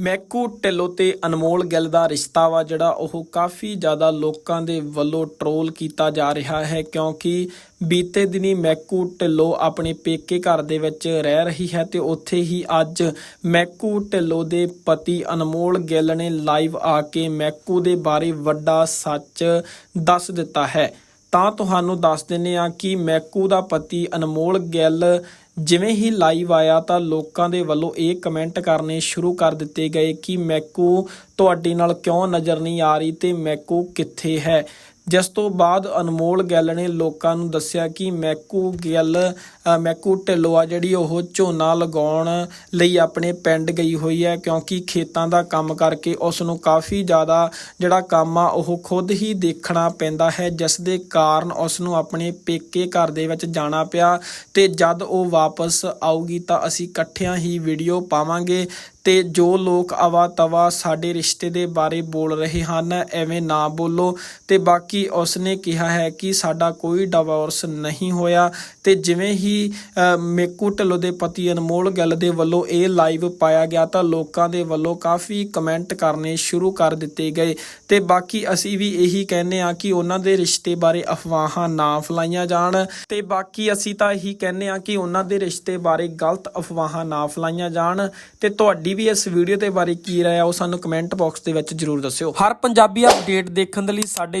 ਮੈਕੂ, ਢਿੱਲੋਂ ਤੇ ਅਨਮੋਲ ਗਿੱਲ ਦਾ ਰਿਸ਼ਤਾ ਵਾ, ਜਿਹੜਾ ਉਹ ਕਾਫੀ ਜ਼ਿਆਦਾ ਲੋਕਾਂ ਦੇ ਵੱਲੋਂ ਟਰੋਲ ਕੀਤਾ ਜਾ ਰਿਹਾ ਹੈ, ਕਿਉਂਕਿ ਬੀਤੇ ਦਿਨੀ ਮੈਕੂ, ਢਿੱਲੋਂ ਆਪਣੇ ਪੇਕੇ ਘਰ ਦੇ ਵਿੱਚ ਰਹਿ ਰਹੀ ਹੈ ਤੇ ਉੱਥੇ ਹੀ ਅੱਜ ਮੈਕੂ, ਢਿੱਲੋਂ ਦੇ ਪਤੀ ਅਨਮੋਲ ਗਿੱਲ ਨੇ ਲਾਈਵ ਆ ਕੇ ਮੈਕੂ ਦੇ ਬਾਰੇ ਵੱਡਾ ਸੱਚ ਦੱਸ ਦਿੱਤਾ ਹੈ। ਤਾਂ ਤੁਹਾਨੂੰ ਦੱਸ ਦਿੰਨੇ ਆ ਕਿ ਮੈਕੂ ਦਾ ਪਤੀ ਅਨਮੋਲ ਗਿੱਲ ਜਿਵੇਂ ਹੀ ਲਾਈਵ ਆਇਆ ਤਾਂ ਲੋਕਾਂ ਦੇ ਵੱਲੋਂ ਇਹ ਕਮੈਂਟ ਕਰਨੇ ਸ਼ੁਰੂ ਕਰ ਦਿੱਤੇ ਗਏ ਕਿ ਮੈਕੂ ਤੁਹਾਡੇ ਨਾਲ ਕਿਉਂ ਨਜ਼ਰ ਨਹੀਂ ਆ ਰਹੀ ਤੇ ਮੈਕੂ ਕਿੱਥੇ ਹੈ? ਜਿਸ ਤੋਂ ਬਾਅਦ ਅਨਮੋਲ ਗਿੱਲ ਨੇ ਲੋਕਾਂ ਨੂੰ ਦੱਸਿਆ ਕਿ ਮੈਕੂ ਗਿੱਲ ਮੈਕੂ ਢਿੱਲੋਂ ਆ ਜਿਹੜੀ ਉਹ ਝੋਨਾ ਲਗਾਉਣ ਲਈ ਆਪਣੇ ਪਿੰਡ ਗਈ ਹੋਈ ਹੈ ਕਿਉਂਕਿ ਖੇਤਾਂ ਦਾ ਕੰਮ ਕਰਕੇ ਉਸ ਨੂੰ ਕਾਫੀ ਜ਼ਿਆਦਾ ਜਿਹੜਾ ਕੰਮ ਆ ਉਹ ਖੁਦ ਹੀ ਦੇਖਣਾ ਪੈਂਦਾ ਹੈ, ਜਿਸ ਦੇ ਕਾਰਨ ਉਸ ਨੂੰ ਆਪਣੇ ਪੇਕੇ ਘਰ ਦੇ ਵਿੱਚ ਜਾਣਾ ਪਿਆ ਤੇ ਜਦ ਉਹ ਵਾਪਸ ਆਊਗੀ ਤਾਂ ਅਸੀਂ ਇਕੱਠਿਆਂ ਹੀ ਵੀਡੀਓ ਪਾਵਾਂਗੇ ਤੇ ਜੋ ਲੋਕ ਆਵਾ ਤਵਾ ਸਾਡੇ ਰਿਸ਼ਤੇ ਦੇ ਬਾਰੇ ਬੋਲ ਰਹੇ ਹਨ, ਐਵੇਂ ਨਾ ਬੋਲੋ ਤੇ ਬਾਕੀ ਉਸਨੇ ਕਿਹਾ ਹੈ ਕਿ ਸਾਡਾ ਕੋਈ ਡਿਵੋਰਸ ਨਹੀਂ ਹੋਇਆ ਤੇ ਜਿਵੇਂ ਹੀ ਮੇਕੂ ਢਿੱਲੋਂ ਦੇ ਪਤੀ ਅਨਮੋਲ ਗਿੱਲ ਦੇ ਵੱਲੋਂ ਇਹ ਲਾਈਵ ਪਾਇਆ ਗਿਆ ਤਾਂ ਲੋਕਾਂ ਦੇ ਵੱਲੋਂ ਕਾਫੀ ਕਮੈਂਟ ਕਰਨੇ ਸ਼ੁਰੂ ਕਰ ਦਿੱਤੇ ਗਏ। ਤੇ ਬਾਕੀ ਅਸੀਂ ਵੀ ਇਹੀ ਕਹਿੰਦੇ ਆ ਕਿ ਉਹਨਾਂ ਦੇ ਰਿਸ਼ਤੇ ਬਾਰੇ ਅਫਵਾਹਾਂ ਨਾ ਫਲਾਈਆਂ ਜਾਣ ਤੇ ਬਾਕੀ ਅਸੀਂ ਤਾਂ ਇਹੀ ਕਹਿੰਦੇ ਆ ਕਿ ਉਹਨਾਂ ਦੇ ਰਿਸ਼ਤੇ ਬਾਰੇ ਗਲਤ ਅਫਵਾਹਾਂ ਨਾ ਫਲਾਈਆਂ ਜਾਣ। ਤੇ ਤੁਹਾਡੀ ਵੀ ਇਸ ਵੀਡੀਓ ਦੇ ਬਾਰੇ ਕੀ ਰਾਏ ਆ ਉਹ ਸਾਨੂੰ ਕਮੈਂਟ ਬਾਕਸ ਦੇ ਵਿੱਚ ਜਰੂਰ ਦੱਸਿਓ। ਹਰ ਪੰਜਾਬੀ ਅਪਡੇਟ ਦੇਖਣ ਦੇ ਲਈ ਸਾਡੇ